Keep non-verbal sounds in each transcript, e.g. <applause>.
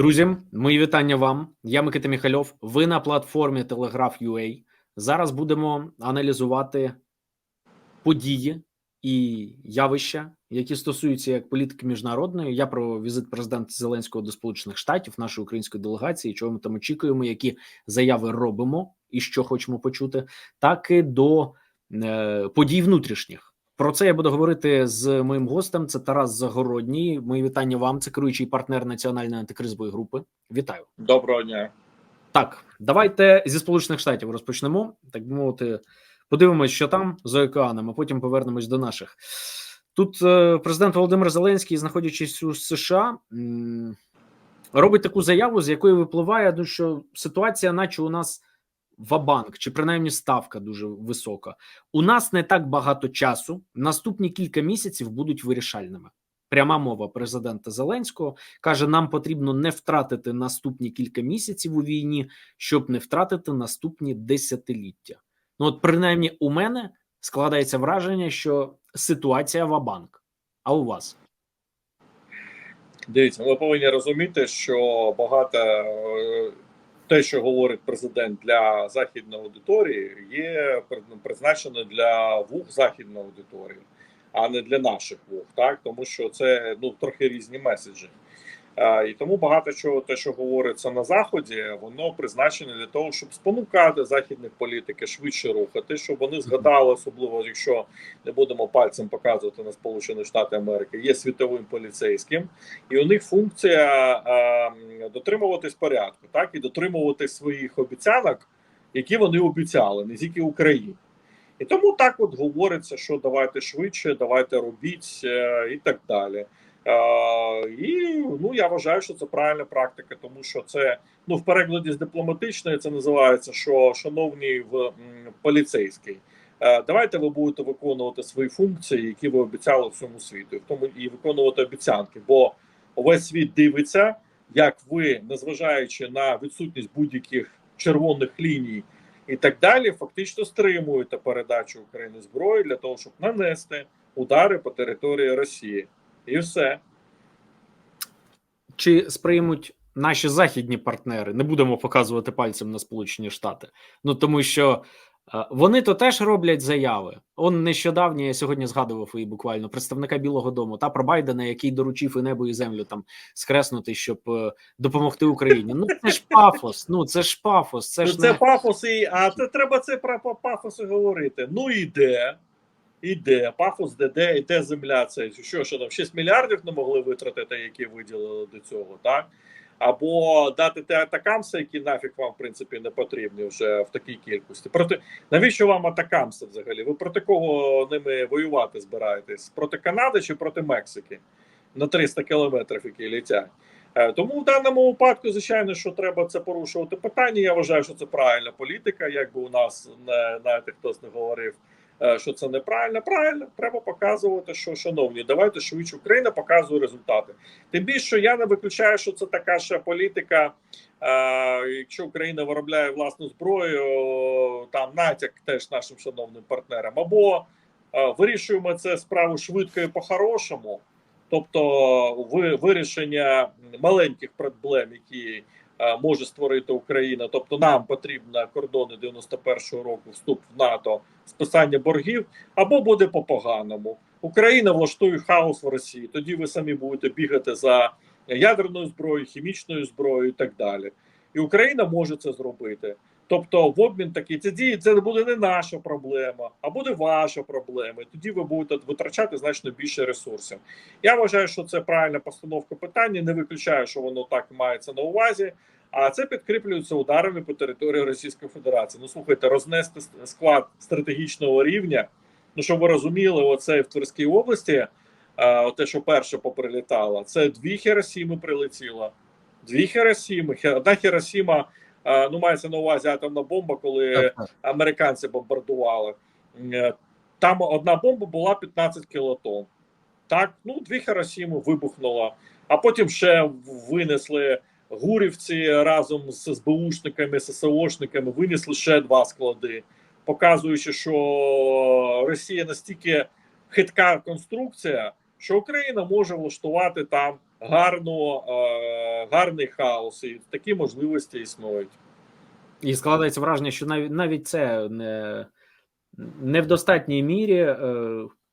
Друзі, мої вітання вам. Я Микита Міхальов. Ви на платформі Telegraph.ua. Зараз будемо аналізувати події і явища, які стосуються як політики міжнародної. Я про візит президента Зеленського до Сполучених Штатів, нашої української делегації, чого ми там очікуємо, які заяви робимо і що хочемо почути, так і до е, подій внутрішніх. Про це я буду говорити з моїм гостем. Це Тарас Загородній. Мої вітання вам. Це керуючий партнер національної антикризової групи. Вітаю. Доброго дня. Так, давайте зі сполучених штатів розпочнемо. Так би мовити, подивимось, що там за океаном, а потім повернемось до наших. Тут е, президент Володимир Зеленський, знаходячись у США, робить таку заяву, з якої випливає, ну, що ситуація, наче у нас вабанк, чи принаймні ставка дуже висока. У нас не так багато часу. Наступні кілька місяців будуть вирішальними. Пряма мова президента Зеленського каже: нам потрібно не втратити наступні кілька місяців у війні, щоб не втратити наступні десятиліття. Ну, от, принаймні, у мене складається враження, що ситуація вабанк. А у вас? Дивіться, ви повинні розуміти, що багато е, те, що говорить президент для західної аудиторії, є призначено для вух західної аудиторії, а не для наших вух, так тому що це ну трохи різні меседжі. І тому багато чого, те, що говориться на заході, воно призначене для того, щоб спонукати західних політики швидше рухати, щоб вони згадали, особливо якщо не будемо пальцем показувати на Сполучені Штати Америки, є світовим поліцейським, і у них функція а, дотримуватись порядку, так і дотримувати своїх обіцянок, які вони обіцяли, не тільки Україні. І тому так от говориться, що давайте швидше, давайте робіть е, і так далі. І ну я вважаю, що це правильна практика, тому що це ну в перекладі з дипломатичної це називається, що шановні в поліцейський. Давайте ви будете виконувати свої функції, які ви обіцяли всьому світу, в тому і виконувати обіцянки. Бо увесь світ дивиться, як ви, незважаючи на відсутність будь-яких червоних ліній і так далі, фактично стримуєте передачу України зброї для того, щоб нанести удари по території Росії. І все. Чи сприймуть наші західні партнери? Не будемо показувати пальцем на Сполучені Штати. Ну тому що е, вони то теж роблять заяви. Он нещодавні я сьогодні згадував і буквально представника Білого Дому та про Байдена, який доручив і небо і землю там скреснути, щоб е, допомогти Україні. Ну це ж пафос. Ну це ж пафос. Це ну, ж це не... пафос, і а це треба це про пафос і говорити. Ну і де? Іде пафос, де де іде земля. Це що що там 6 мільярдів не могли витратити, які виділили до цього, так або дати те атакамси, які нафіг вам в принципі не потрібні вже в такій кількості. Проти навіщо вам атакамси взагалі? Ви проти кого ними воювати збираєтесь? Проти Канади чи проти Мексики на 300 кілометрів, які літять? Е, тому в даному випадку, звичайно, що треба це порушувати питання. Я вважаю, що це правильна політика. Якби у нас не знаєте, хтось не говорив. Е, що це неправильно. Правильно, треба показувати, що шановні, давайте швидше Україна показує результати. Тим більше що я не виключаю, що це така ще політика. Е, якщо Україна виробляє власну зброю, там натяк теж нашим шановним партнерам, або е, вирішуємо це справу швидко і по-хорошому, тобто вирішення маленьких проблем, які може створити Україна. Тобто, нам потрібно кордони 91-го року вступ в НАТО, списання боргів, або буде по поганому. Україна влаштує хаос в Росії. Тоді ви самі будете бігати за ядерною зброєю, хімічною зброєю і так далі. І Україна може це зробити. Тобто, в обмін такий це дії, це буде не наша проблема, а буде ваша проблема. Тоді ви будете витрачати значно більше ресурсів. Я вважаю, що це правильна постановка питання. Не виключаю, що воно так мається на увазі. А це підкріплюється ударами по території Російської Федерації. Ну слухайте, рознести склад стратегічного рівня. Ну щоб ви розуміли, оце в Тверській області, а, те, що перше поприлітало, це дві Хіросіми прилетіло. Дві Хіросіми. Одна Хіросіма – ну мається на увазі атомна бомба, коли американці бомбардували. Е, там одна бомба була 15 кілотон. Так, ну дві Хіросіми вибухнуло, а потім ще винесли гурівці разом з СБУшниками, ССОшниками, винесли ще два склади, показуючи, що Росія настільки хитка конструкція, що Україна може влаштувати там гарну, е, гарний хаос, і такі можливості існують. І складається враження, що навіть навіть це не, не в достатній мірі е,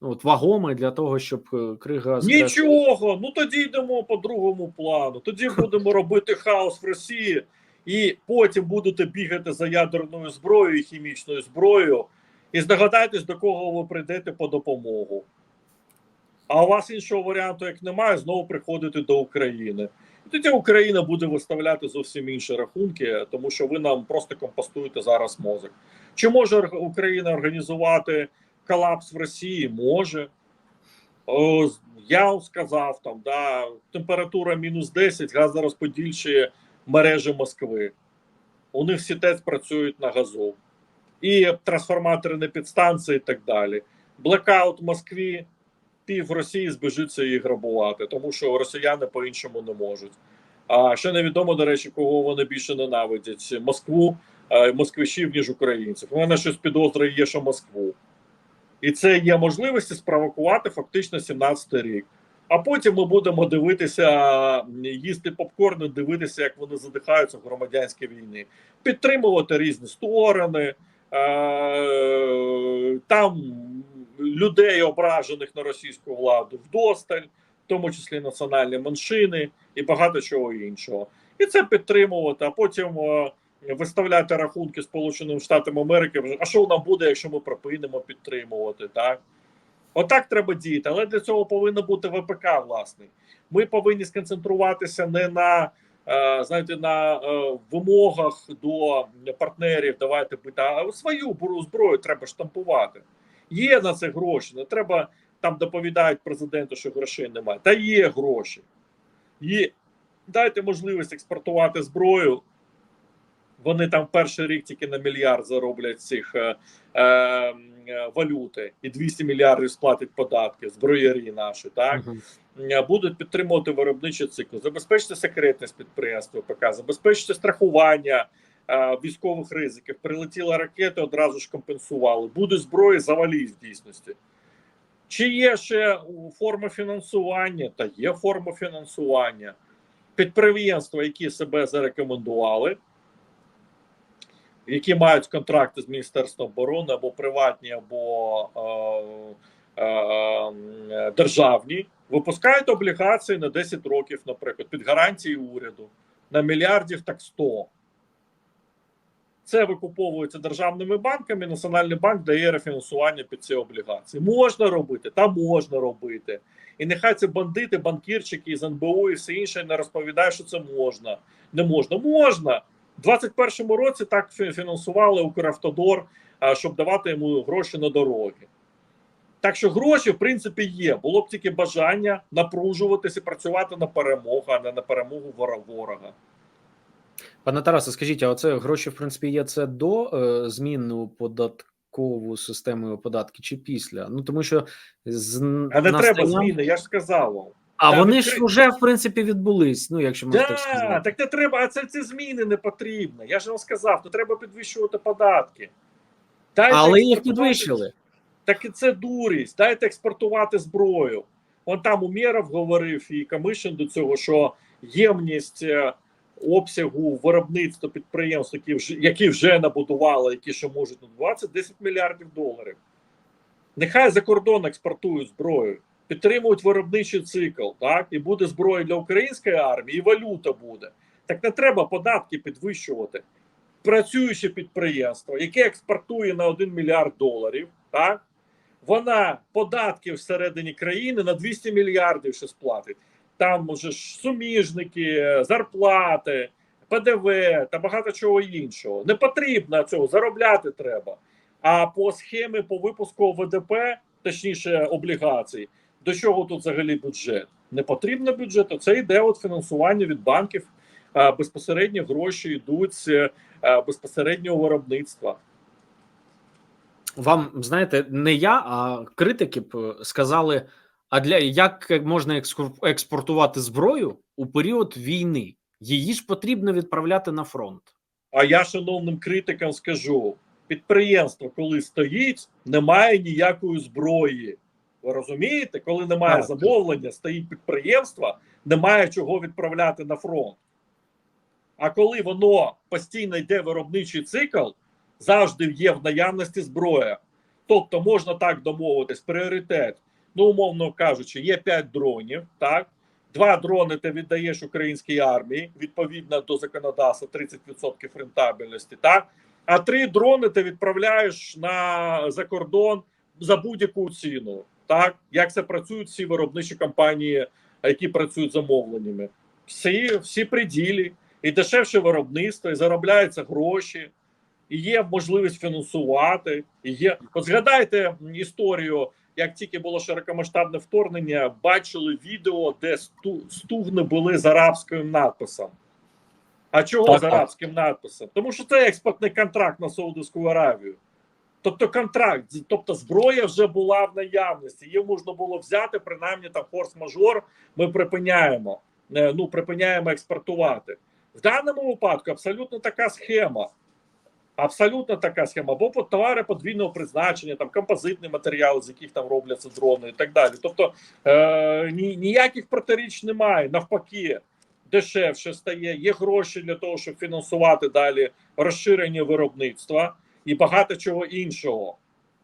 от, вагоме для того, щоб е, Крига Нічого, ну тоді йдемо по другому плану. Тоді будемо робити хаос в Росії, і потім будете бігати за ядерною зброєю і хімічною зброєю. І здогадайтесь, до кого ви прийдете по допомогу. А у вас іншого варіанту, як немає, знову приходити до України. І тоді Україна буде виставляти зовсім інші рахунки, тому що ви нам просто компостуєте зараз мозок. Чи може Україна організувати колапс в Росії? Може. Я сказав там, да, температура мінус 10, газорозподільчі мережі Москви. У них всі працюють на газу. І трансформатори на підстанції і так далі. Блекаут в Москві, пів Росії збежиться її грабувати, тому що росіяни по-іншому не можуть. А ще невідомо, до речі, кого вони більше ненавидять: Москву, е, москвичів, ніж українців. У мене щось підозри є, що Москву. І це є можливості спровокувати фактично 17-й рік. А потім ми будемо дивитися, їсти попкорн, дивитися, як вони задихаються в громадянській війні, підтримувати різні сторони, е- там людей, ображених на російську владу, вдосталь, в тому числі національні меншини і багато чого іншого. І це підтримувати, а потім е, виставляти рахунки Сполученим Штатам Америки. А що нам буде, якщо ми припинимо підтримувати? Так отак треба діяти, але для цього повинно бути ВПК власний. Ми повинні сконцентруватися не на е, знаєте, на е, вимогах до партнерів. Давайте бити, а свою зброю треба штампувати. Є на це гроші. Не треба там доповідають президенту, що грошей немає. Та є гроші. Є. Дайте можливість експортувати зброю. Вони там перший рік тільки на мільярд зароблять цих е, е, е, валюти, і 200 мільярдів сплатять податки, зброярі наші, так. Е, будуть підтримувати виробничий цикл, забезпечити секретність підприємства ПК, забезпечити страхування е, військових ризиків. Прилетіла ракета, одразу ж компенсували. Буде зброї, заваліть в дійсності. Чи є ще форма фінансування? Та є форма фінансування. Підприємства, які себе зарекомендували, які мають контракти з Міністерством оборони або приватні, або е, е, державні, випускають облігації на 10 років, наприклад, під гарантії уряду на мільярдів так 100. Це викуповується державними банками. Національний банк дає рефінансування під ці облігації. Можна робити, та можна робити. І нехай це бандити, банкірчики з НБУ і все інше не розповідають, що це можна. Не можна. Можна. У 2021 році так фінансували Укравтодор, а, щоб давати йому гроші на дороги. Так що гроші, в принципі, є. Було б тільки бажання напружуватися, працювати на перемогу, а не на перемогу ворога. Пане Тарасе, скажіть, а оце гроші, в принципі, є це до е, змін у податкову систему податки чи після? Ну тому що з А не треба зміни, я ж сказав. А Та, вони ж вже в принципі відбулись. Ну, якщо можна так сказати. так не треба, а це ці зміни не потрібно. Я ж вам сказав, не треба підвищувати податки. Дайте Але їх підвищили. Так і це дурість. Дайте експортувати зброю. Он там Умєров говорив і Камишин до цього, що ємність е, обсягу виробництва підприємств, які вже, які вже набудували, які ще можуть набувати, 10 мільярдів доларів. Нехай за кордон експортують зброю, підтримують виробничий цикл, так і буде зброя для української армії, і валюта буде. Так не треба податки підвищувати. Працююче підприємство, яке експортує на 1 мільярд доларів, так вона податки всередині країни на 200 мільярдів ще сплатить. Там може суміжники, зарплати, ПДВ та багато чого іншого. Не потрібно цього заробляти треба. А по схемі по випуску ВДП, точніше облігацій, до чого тут взагалі бюджет? Не потрібно бюджету. Це йде от фінансування від банків. а, Безпосередньо гроші йдуть безпосереднього виробництва. Вам знаєте, не я, а критики б е, сказали: а для як можна експортувати зброю у період війни? Її ж потрібно відправляти на фронт. А я шановним критикам скажу: підприємство, коли стоїть, немає ніякої зброї. Ви розумієте, коли немає замовлення, стоїть підприємство, немає чого відправляти на фронт. А коли воно постійно йде виробничий цикл, завжди є в наявності зброя. Тобто можна так домовитись, пріоритет. Ну, умовно кажучи, є 5 дронів, так? Два дрони ти віддаєш українській армії відповідно до законодавства 30% рентабельності, так? А три дрони ти відправляєш на за кордон за будь-яку ціну. Так як це працюють всі виробничі компанії, які працюють замовленнями, всі, всі приділі, і дешевше виробництво, і заробляються гроші, і є можливість фінансувати. І є. От згадайте історію, як тільки було широкомасштабне вторгнення, бачили відео, де сту, стугни були з арабським надписом. А чого Так, з так. арабським надписом? Тому що це експортний контракт на Саудовську Аравію. Тобто контракт, тобто зброя вже була в наявності. Її можна було взяти, принаймні там форс-мажор. Ми припиняємо. е, Ну припиняємо експортувати. В даному випадку абсолютно така схема. Абсолютно така схема. Або по товари подвійного призначення, там композитний матеріал, з яких там робляться дрони і так далі. Тобто е, ні, ніяких протиріч немає. Навпаки, дешевше стає. Є гроші для того, щоб фінансувати далі розширення виробництва і багато чого іншого.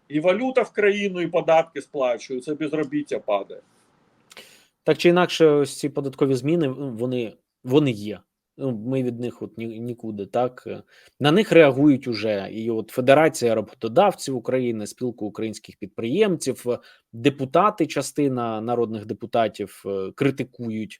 І валюта в країну, і податки сплачуються, безробіття падає. Так чи інакше, ось ці податкові зміни ну, вони, вони є. Ну, Ми від них от ні, нікуди. Так на них реагують уже і от Федерація роботодавців України, спілка українських підприємців, депутати, частина народних депутатів е, критикують.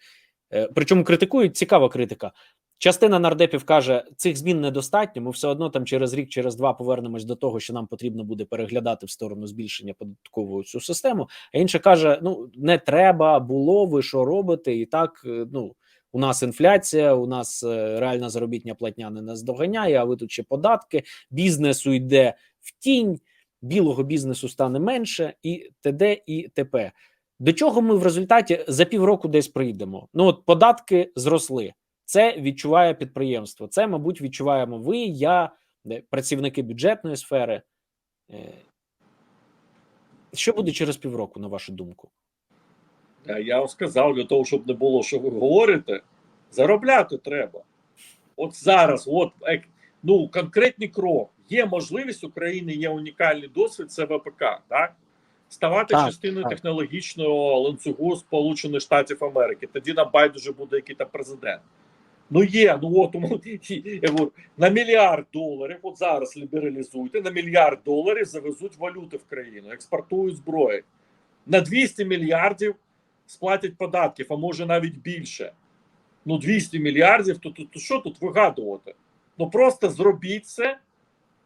Е, Причому критикують цікава критика. Частина нардепів каже, цих змін недостатньо. Ми все одно там через рік, через два повернемось до того, що нам потрібно буде переглядати в сторону збільшення податкової цю систему. А інша каже: ну не треба було, ви що робите? І так, е, ну у нас інфляція, у нас е, реальна заробітня платня не наздоганяє, а ви тут ще податки, бізнесу йде в тінь, білого бізнесу стане менше, і т.д. і т.п. До чого ми в результаті за півроку десь прийдемо? Ну от податки зросли. Це відчуває підприємство. Це, мабуть, відчуваємо ви, я, е, працівники бюджетної сфери. Е, Що буде через півроку, на вашу думку? Я вам сказав, для того, щоб не було, що ви говорите, заробляти треба. От зараз, от ну, конкретний крок. Є можливість України, є унікальний досвід, це ВПК, так? Ставати Так, частиною так. технологічного ланцюгу Сполучених Штатів Америки. Тоді нам байдуже буде який там президент. Ну є, ну от я говорю, на мільярд доларів, от зараз лібералізуйте, на мільярд доларів завезуть валюти в країну, експортують зброю. На 200 мільярдів сплатять податків, а може навіть більше. Ну, 200 мільярдів, то, то, то що тут вигадувати? Ну просто зробіть це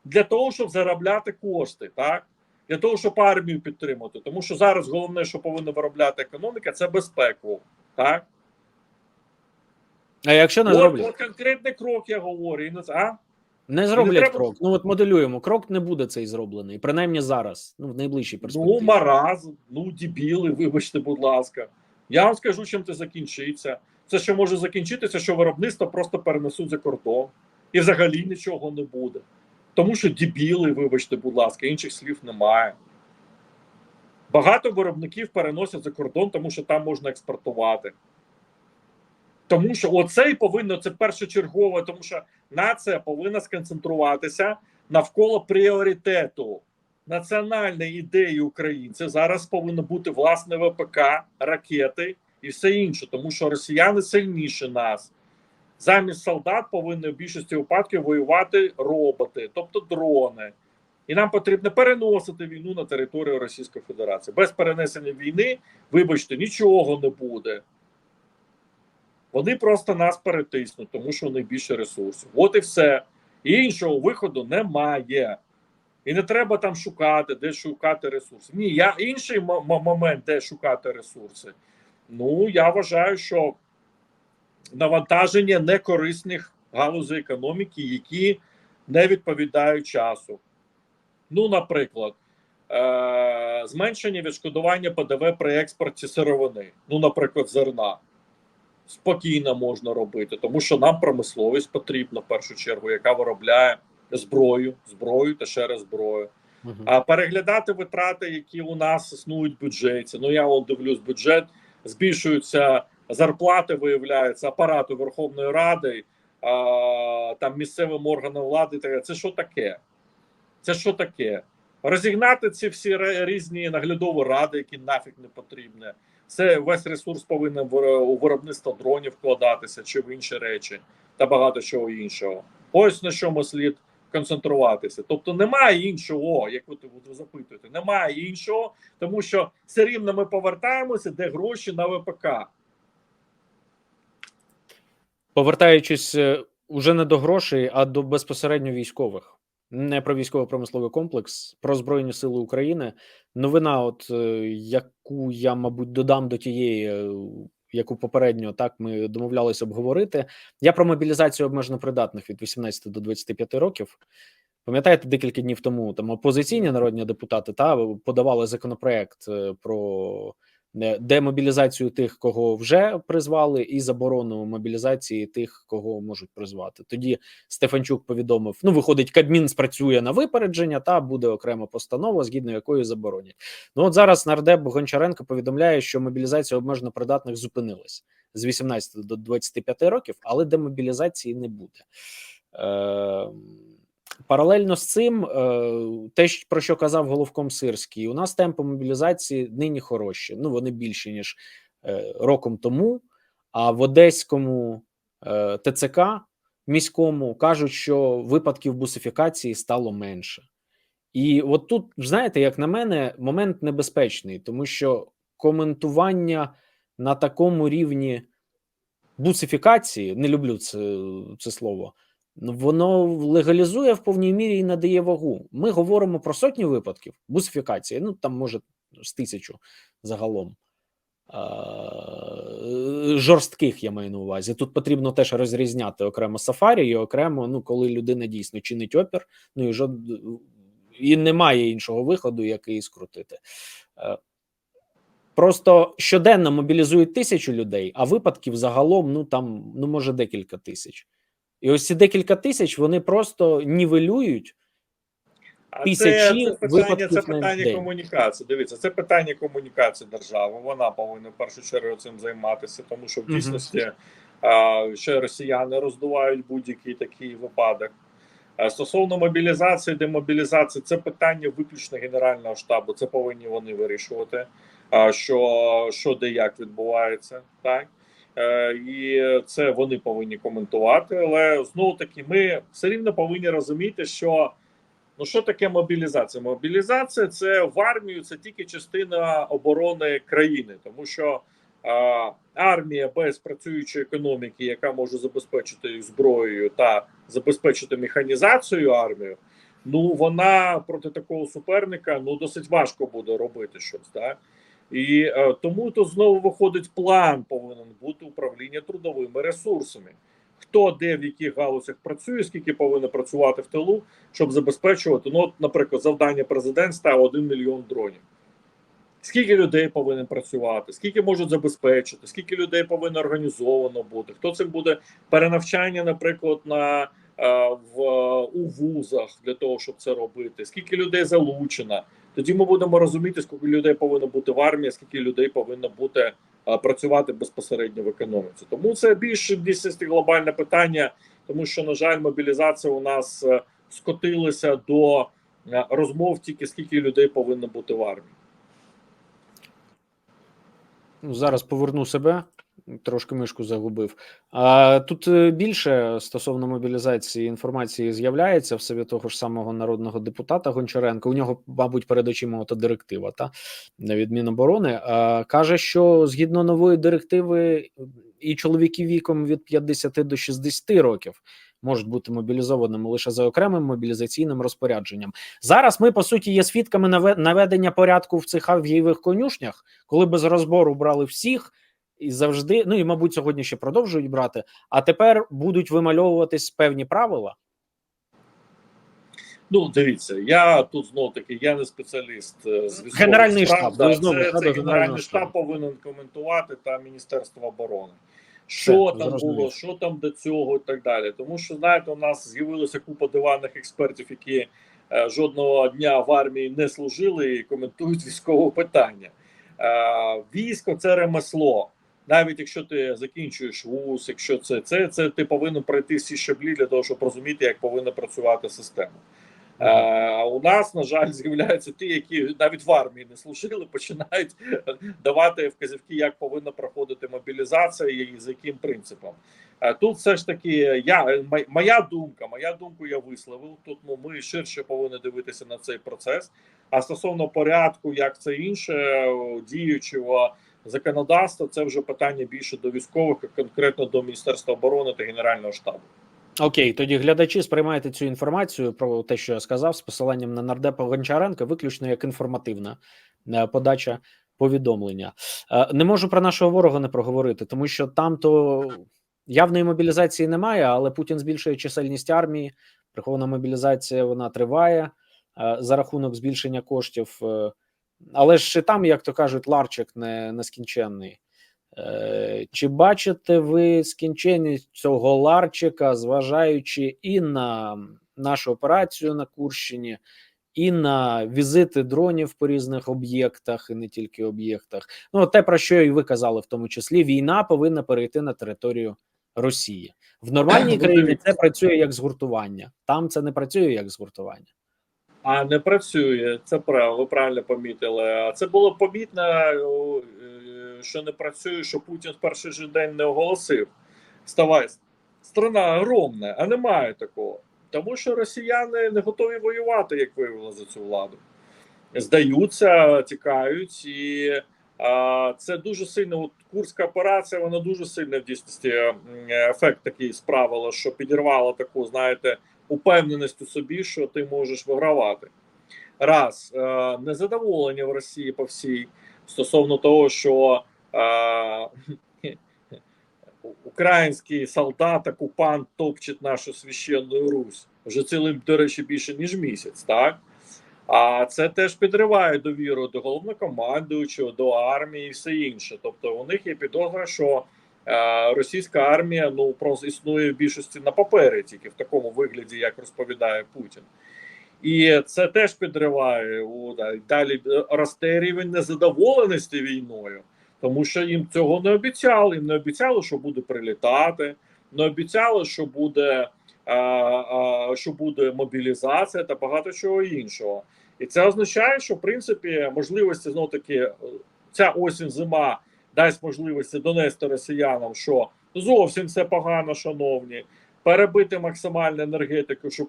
для того, щоб заробляти кошти, так? Для того, щоб армію підтримати. Тому що зараз головне, що повинна виробляти економіка, це безпеку. Так? А якщо не зроблять? от конкретний крок я говорю. І не, а? Не зроблять треба- крок. Ну от моделюємо. Крок не буде цей зроблений, принаймні зараз, ну в найближчій перспективі. Ну, маразм, ну, дебіли, вибачте, будь ласка. Я вам скажу, чим це закінчиться. Це що може закінчитися, що виробництво просто перенесуть за кордон і взагалі нічого не буде. Тому що дебіли, вибачте, будь ласка, інших слів немає. Багато виробників переносять за кордон, тому що там можна експортувати. Тому що оце повинно, це першочергове, тому що нація повинна сконцентруватися навколо пріоритету національної ідеї українців зараз повинно бути власне ВПК, ракети і все інше, тому що росіяни сильніші нас. Замість солдат повинні в більшості випадків воювати роботи, тобто дрони. І нам потрібно переносити війну на територію Російської Федерації. Без перенесення війни, вибачте, нічого не буде. Вони просто нас перетиснуть, тому що у них більше ресурсів. От і все. І іншого виходу немає. І не треба там шукати, де шукати ресурси. Ні, я інший момент, де шукати ресурси. Ну, я вважаю, що навантаження некорисних галузей економіки, які не відповідають часу. Ну, наприклад, е- зменшення відшкодування ПДВ при експорті сировини, ну, наприклад, зерна. Спокійно можна робити, тому що нам промисловість потрібна в першу чергу, яка виробляє зброю, зброю та ще раз зброю. А переглядати витрати, які у нас існують в бюджеті. Ну я он дивлюсь бюджет, збільшуються зарплати, виявляється, апарату Верховної Ради, а, там місцевим органам влади. так. Це що таке? Це що таке? Розігнати ці всі різні наглядові ради, які нафіг не потрібні. Це весь ресурс повинен у виробництво дронів вкладатися чи в інші речі та багато чого іншого. Ось на чому слід концентруватися. Тобто немає іншого, як ви запитуєте, немає іншого, тому що все рівно ми повертаємося, де гроші на ВПК. Повертаючись е, уже не до грошей, а до безпосередньо військових. Не про військово-промисловий комплекс, про Збройні Сили України. Новина, от е, яку я, мабуть, додам до тієї, е, яку попередньо так ми домовлялися обговорити. Я про мобілізацію обмежено придатних від 18 до 25 років. Пам'ятаєте, декілька днів тому там опозиційні народні депутати та подавали законопроект е, про демобілізацію тих, кого вже призвали, і заборону мобілізації тих, кого можуть призвати. Тоді Стефанчук повідомив: ну, виходить, Кабмін спрацює на випередження, та буде окрема постанова, згідно якої заборонять. Ну от зараз нардеп Гончаренко повідомляє, що мобілізація обмежено придатних зупинилась з 18 до 25 років, але демобілізації не буде. Е, Паралельно з цим, е, те, про що казав головком Сирський, у нас темпи мобілізації нині хороші. Ну вони більші ніж е, роком тому. А в Одеському е, ТЦК міському кажуть, що випадків бусифікації стало менше. І от тут, знаєте, як на мене, момент небезпечний, тому що коментування на такому рівні бусифікації, не люблю це, це слово. Воно легалізує в повній мірі і надає вагу. Ми говоримо про сотні випадків бусифікації, ну там може з тисячу загалом. Жорстких я маю на увазі. Тут потрібно теж розрізняти окремо сафарі і окремо, ну коли людина дійсно чинить опір, ну і жод... і немає іншого виходу, як її скрутити. Е, Просто щоденно мобілізують тисячу людей, а випадків загалом ну там ну може декілька тисяч. І ось ці декілька тисяч вони просто нівелюють. Тисячі це, це питання, це питання комунікації. Дивіться, це питання комунікації держави. Вона повинна в першу чергу цим займатися, тому що в дійсності а, ще росіяни роздувають будь-який такий випадок. А Стосовно мобілізації, демобілізації, це питання виключно Генерального штабу. Це повинні вони вирішувати, а, що, що де як відбувається, так. Е, І це вони повинні коментувати. Але знову таки, ми все рівно повинні розуміти, що Ну, що таке мобілізація? Мобілізація це в армію, це тільки частина оборони країни, тому що а, армія без працюючої економіки, яка може забезпечити їх зброєю та забезпечити механізацію армію, ну вона проти такого суперника ну досить важко буде робити щось. Так? І е, тому тут знову виходить план, повинен бути управління трудовими ресурсами. Хто де в яких галузях працює, скільки повинно працювати в тилу, щоб забезпечувати. Ну, от, наприклад, завдання президентства 1 мільйон дронів. Скільки людей повинен працювати, скільки можуть забезпечити, скільки людей повинно організовано бути, хто цим буде перенавчання, наприклад, на в у вузах для того, щоб це робити, скільки людей залучено. Тоді ми будемо розуміти, скільки людей повинно бути в армії, скільки людей повинно бути е, працювати безпосередньо в економіці. Тому це більш дійсності глобальне питання, тому що, на жаль, мобілізація у нас е, скотилася до е, розмов тільки скільки людей повинно бути в армії. Ну, зараз поверну себе, трошки мишку загубив. А тут е, більше стосовно мобілізації інформації з'являється в себе того ж самого народного депутата Гончаренка. У нього, мабуть, перед очима ото директива, та на відмін оборони. А, каже, що згідно нової директиви, і чоловіки віком від 50 до 60 років. Можуть бути мобілізованими лише за окремим мобілізаційним розпорядженням. Зараз ми по суті є свідками наве- наведення порядку в цих авгієвих конюшнях, коли без розбору брали всіх і завжди, ну і мабуть, сьогодні ще продовжують брати. А тепер будуть вимальовуватись певні правила. Ну, дивіться, я тут знову таки, я не спеціаліст е, з Генеральний штаб, да, знову це, це генеральний штаб повинен коментувати та Міністерство оборони. Що Все, там зрозумів. було, що там до цього і так далі. Тому що знаєте, у нас з'явилася купа диванних експертів, які е, жодного дня в армії не служили і коментують військове питання. Е, Військо це ремесло. Навіть якщо ти закінчуєш вуз, якщо це, це, це ти повинен пройти всі щаблі для того, щоб розуміти, як повинна працювати система. Е, А у нас, на жаль, з'являються ті, які навіть в армії не служили, <laughs> починають давати вказівки, як повинна проходити мобілізація і за яким принципом. Е, Тут все ж таки я моя думка, моя думку я висловив. Тут ну, ми ширше повинні дивитися на цей процес. А стосовно порядку, як це інше діючого законодавства, це вже питання більше до військових, а конкретно до Міністерства оборони та Генерального штабу. Окей, тоді глядачі сприймайте цю інформацію про те, що я сказав, з посиланням на нардепа Гончаренка, виключно як інформативна е, подача повідомлення. Е, Не можу про нашого ворога не проговорити, тому що там то явної мобілізації немає, але Путін збільшує чисельність армії. Прихована мобілізація вона триває е, за рахунок збільшення коштів. Але ж і там, як то кажуть, ларчик не нескінченний. Е, Чи бачите ви скінченність цього ларчика, зважаючи і на нашу операцію на Курщині, і на візити дронів по різних об'єктах, і не тільки об'єктах? Ну, те, про що і ви казали, в тому числі, війна повинна перейти на територію Росії. В нормальній країні це працює як згуртування. Там це не працює як згуртування. А не працює, це правильно, ви правильно помітили. А це було помітно, е, що не працює, що Путін в перший же день не оголосив. Ставай, страна огромна, а немає такого. Тому що росіяни не готові воювати, як виявило за цю владу. Здаються, тікають, і а, це дуже сильно. От Курська операція, вона дуже сильно в дійсності ефект такий справила, що підірвала таку, знаєте, упевненість у собі, що ти можеш вигравати. Раз е, незадоволення в Росії по всій стосовно того, що е, <laughs> український солдат, окупант топчить нашу священну Русь вже цілим, до речі, більше ніж місяць, так? А це теж підриває довіру до головнокомандуючого, до армії і все інше. Тобто, у них є підозра, що російська армія ну просто існує в більшості на папері, тільки в такому вигляді, як розповідає Путін. І це теж підриває у далі е, росте рівень незадоволеності війною, тому що їм цього не обіцяли. Їм не обіцяли, що буде прилітати, не обіцяли, що буде, а, що буде мобілізація та багато чого іншого. І це означає, що в принципі можливості знов таки ця осінь зима дасть можливості донести росіянам, що зовсім все погано, шановні перебити максимальну енергетику, щоб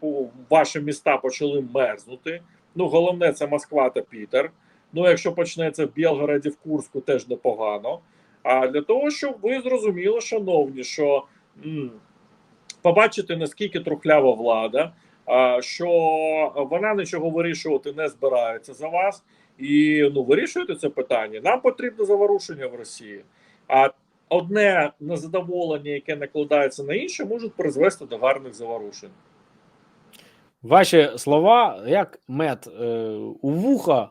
ваші міста почали мерзнути. Ну, головне, це Москва та Пітер. Ну, якщо почнеться в Білгороді, в Курську, теж непогано. А для того, щоб ви зрозуміли, шановні, що м, побачити, наскільки трухлява влада, що вона нічого вирішувати не збирається за вас, і ну вирішуєте це питання. Нам потрібно заворушення в Росії. А одне незадоволення, яке накладається на інше, можуть призвести до гарних заворушень. Ваші слова, як мед е, у вуха,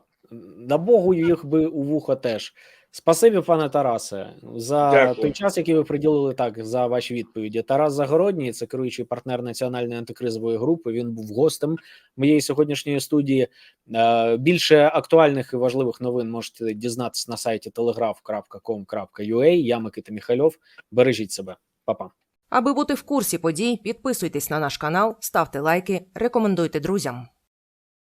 да Богу їх би у вуха теж. Спасибі, пане Тарасе, за Дякую. той час, який ви приділили так за ваші відповіді. Тарас Загородній, це керуючий партнер національної антикризової групи. Він був гостем моєї сьогоднішньої студії. Е, більше актуальних і важливих новин можете дізнатися на сайті telegraph.com.ua. Я Микита Міхальов. Бережіть себе, Па-па. Аби бути в курсі подій, підписуйтесь на наш канал, ставте лайки, рекомендуйте друзям.